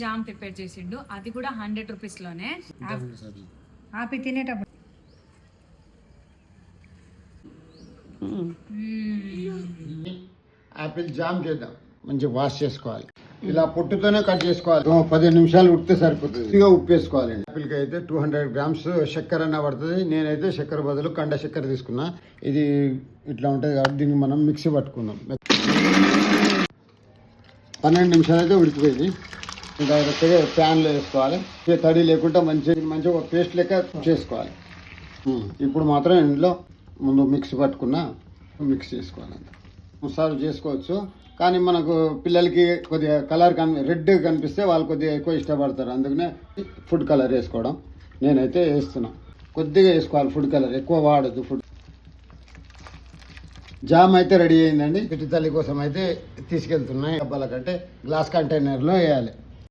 Jam prepare చేసిండు. అది కూడా హండ్రెడ్ రూపీస్లోనే. ఆపి తినేటప్పుడు. యాపిల్ జామ్ చేద్దాం. మంచిగా వాష్ చేసుకోవాలి. ఇలా పొట్టుతోనే కట్ చేసుకోవాలి. పదిహేను నిమిషాలు ఉడితే సరిపోతుంది. ఇక ఉప్పు వేసుకోవాలండి యాపిల్కి అయితే టూ హండ్రెడ్ గ్రామ్స్ చక్కెర అన్న పడుతుంది. నేనైతే చక్కెర బదులు కండ చక్కెర తీసుకున్నా. ఇది ఇట్లా ఉంటుంది కాబట్టి దీన్ని మనం మిక్సీ పట్టుకుందాం. పన్నెండు నిమిషాలు అయితే ఉడికిపోయింది. డైరెక్ట్గా ప్యాన్లో వేసుకోవాలి. ఇక తడి లేకుండా మంచి మంచిగా ఒక పేస్ట్ లెక్క చేసుకోవాలి. ఉమ్, ఇప్పుడు మాత్రం ఇందులో ముందు మిక్సీ పట్టుకున్న మిక్స్ చేసుకోవాలి సర్వ్ చేసుకోవచ్చు. కానీ మనకు పిల్లలకి కొద్దిగా కలర్ కని రెడ్ కనిపిస్తే వాళ్ళు కొద్దిగా ఎక్కువ ఇష్టపడతారు. అందుకనే ఫుడ్ కలర్ వేసుకోవడం నేనైతే వేస్తున్నా. కొద్దిగా వేసుకోవాలి ఫుడ్ కలర్. ఎక్కువ వాడద్దు ఫుడ్. జామ్ అయితే రెడీ అయిందండి. పిట్టి తల్లి కోసం అయితే తీసుకెళ్తున్నాయి డబ్బాల కంటే గ్లాస్ కంటైనర్లో వేయాలి.